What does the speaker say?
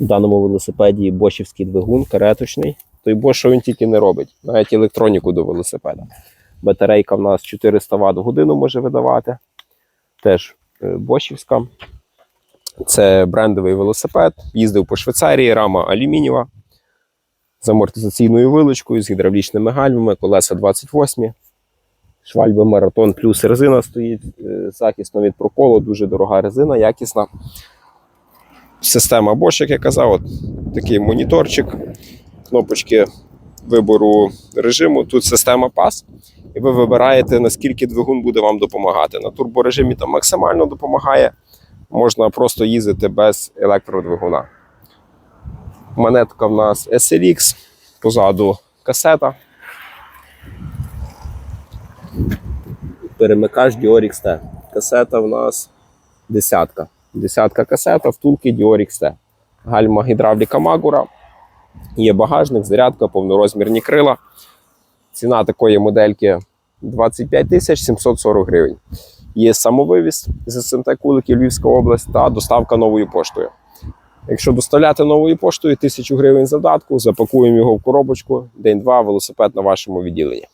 В даному велосипеді бошівський двигун, кареточний. Той Bosch, що він тільки не робить, навіть електроніку до велосипеда. Батарейка в нас 400 Вт в годину може видавати. Теж е, бошівська. Це брендовий велосипед. Їздив по Швейцарії, рама алюмінієва з амортизаційною вилочкою, з гідравлічними гальмами, колеса 28. Швальби Маратон плюс резина стоїть е, захисно від проколу, дуже дорога резина, якісна. Система Bosch, як я казав, от такий моніторчик, кнопочки вибору режиму. Тут система PAS, і ви вибираєте, наскільки двигун буде вам допомагати. На турборежимі там максимально допомагає. Можна просто їздити без електродвигуна. Монетка в нас SLX, позаду касета. Перемикач Diorix T. Касета в нас десятка. Десятка касета, втулки T. Гальма гідравліка Магура. Є багажник, зарядка, повнорозмірні крила. Ціна такої модельки 25 тисяч 740 гривень. Є самовивіз з СМТ Куликів Львівська область та доставка новою поштою. Якщо доставляти новою поштою 1000 гривень задатку, запакуємо його в коробочку, день-два велосипед на вашому відділенні.